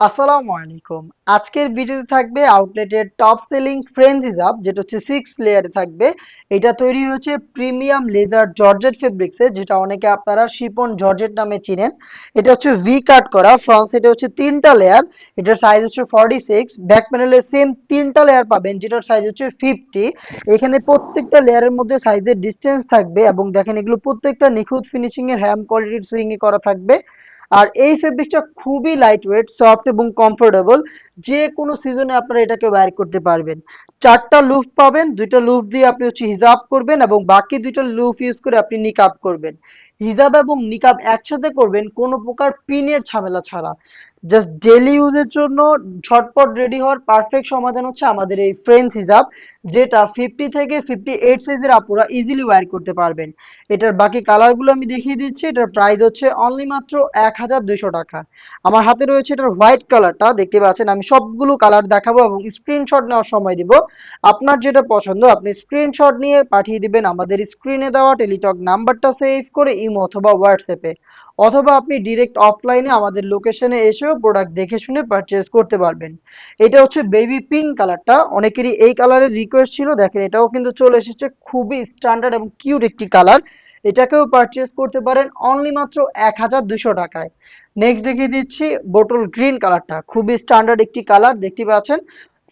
আসসালামু আলাইকুম। আজকের ভিডিওতে থাকবে আউটলেটের টপ সেলিং ফ্রেঞ্চ হিসাব যেটা হচ্ছে সিক্স লেয়ারে থাকবে। এটা তৈরি হয়েছে প্রিমিয়াম লেজার জর্জেট ফেব্রিক্সে যেটা অনেকে আপনারা শিপন জর্জেট নামে চিনেন। এটা হচ্ছে ভি কাট করা ফ্রন্ট সাইডে হচ্ছে তিনটা লেয়ার এটার সাইজ হচ্ছে ফর্টি সিক্স ব্যাক প্যানেলে সেম তিনটা লেয়ার পাবেন, যেটার সাইজ হচ্ছে ফিফটি এখানে প্রত্যেকটা লেয়ারের মধ্যে সাইজের ডিস্টেন্স থাকবে এবং দেখেন এগুলো প্রত্যেকটা নিখুঁত ফিনিশিং এর হ্যাম কোয়ালিটির সুইং করা থাকবে। আর এই ফেব্রিকটা খুবই লাইট ওয়েট সফট এবং কমফোর্টেবল যে কোনো সিজনে আপনারা এটাকে ওয়্যার করতে পারবেন। চারটা লুফ পাবেন, দুইটা লুফ দিয়ে আপনি হচ্ছে হিজাব করবেন এবং বাকি দুইটা লুফ ইউজ করে আপনি নিকাব করবেন। হিজাব এবং নিকাব একসাথে করবেন, কোনো প্রকার পিনের ঝামেলা ছাড়া। জাস্ট ডেলি ইউজের জন্য ঝটপট রেডি হওয়ার পারফেক্ট সমাধান হচ্ছে আমাদের এই ফ্রেঞ্চ হিজাব, যেটা ফিফটি থেকে ফিফটি এইট সাইজের আপুরা ইজিলি ওয়্যার করতে পারবেন। এটার বাকি কালারগুলো আমি দেখিয়ে দিচ্ছি, এটার প্রাইস হচ্ছে অনলি মাত্র এক হাজার দুইশো টাকা। আমার হাতে রয়েছে এটার হোয়াইট কালারটা দেখতে পাচ্ছেন, আমি সবগুলো কালার দেখাবো এবং স্ক্রিনশট নেওয়ার সময় দিব। আপনার যেটা পছন্দ, আপনি স্ক্রিনশট নিয়ে পাঠিয়ে দিবেন, আমাদের স্ক্রিনে দেওয়া টেলিটক নাম্বারটা সেভ করে ইমো অথবা হোয়াটসঅ্যাপে অথবা আপনি ডিরেক্ট অফলাইনে আমাদের লোকেশনে এসেও প্রোডাক্ট দেখে শুনে পারচেস করতে পারবেন। এটা হচ্ছে বেবি পিঙ্ক কালারটা অনেকেরই এই কালারের রিকোয়েস্ট ছিল। দেখেন, এটাও কিন্তু চলে এসেছে। খুবই স্ট্যান্ডার্ড এবং কিউট একটি কালার এটাকেও পারচেস করতে পারেন অনলি মাত্র এক হাজার দুশো টাকায়। নেক্সট দেখিয়ে দিচ্ছি বোটল গ্রিন কালারটা খুবই স্ট্যান্ডার্ড একটি কালার দেখতে পাচ্ছেন?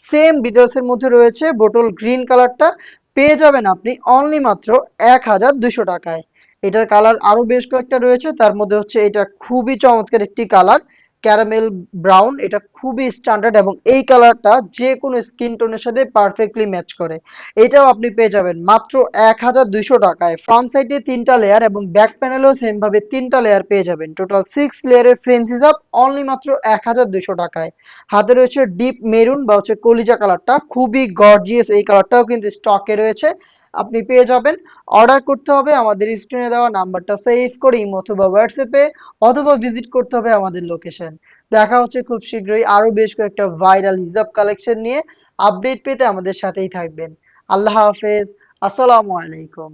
সেম ডিটেলস এর মধ্যে রয়েছে বোটল গ্রিন কালারটা পেয়ে যাবেন আপনি অনলি মাত্র এক হাজার দুশো টাকায়। এটার কালার আরও বেশ কয়েকটা রয়েছে। তার মধ্যে হচ্ছে এটা খুবই চমৎকার একটি কালার, ক্যারামেল ব্রাউন। এটা খুবই স্ট্যান্ডার্ড এবং এই কালারটা যে কোনো স্কিন টোনের সাথে পারফেক্টলি ম্যাচ করে। এটাও আপনি পেয়ে যাবেন মাত্র এক হাজার দুইশো টাকায়। ফ্রন্ট সাইডে তিনটা লেয়ার এবং ব্যাক প্যানেলেও সেম ভাবে তিনটা লেয়ার পেয়ে যাবেন। টোটাল সিক্স লেয়ারের ফ্রেঞ্চ হিসাব অনলি মাত্র এক হাজার দুইশো টাকায়। হাতে রয়েছে ডিপ মেরুন বা হচ্ছে কলিজা কালারটা। খুবই গর্জিয়াস এই কালারটাও কিন্তু স্টকে রয়েছে। আপনি পেয়ে যাবেন। অর্ডার করতে হবে আমাদের স্ক্রিনে দেওয়া নাম্বারটা সেভ করে ইমো অথবা হোয়াটসঅ্যাপে অথবা ভিজিট করতে হবে আমাদের লোকেশন দেখা হচ্ছে খুব শীঘ্রই আরও বেশ কয়েকটা ভাইরাল হিজাব কালেকশন নিয়ে আপডেট পেতে আমাদের সাথেই থাকবেন। আল্লাহ হাফেজ। আসসালামু আলাইকুম।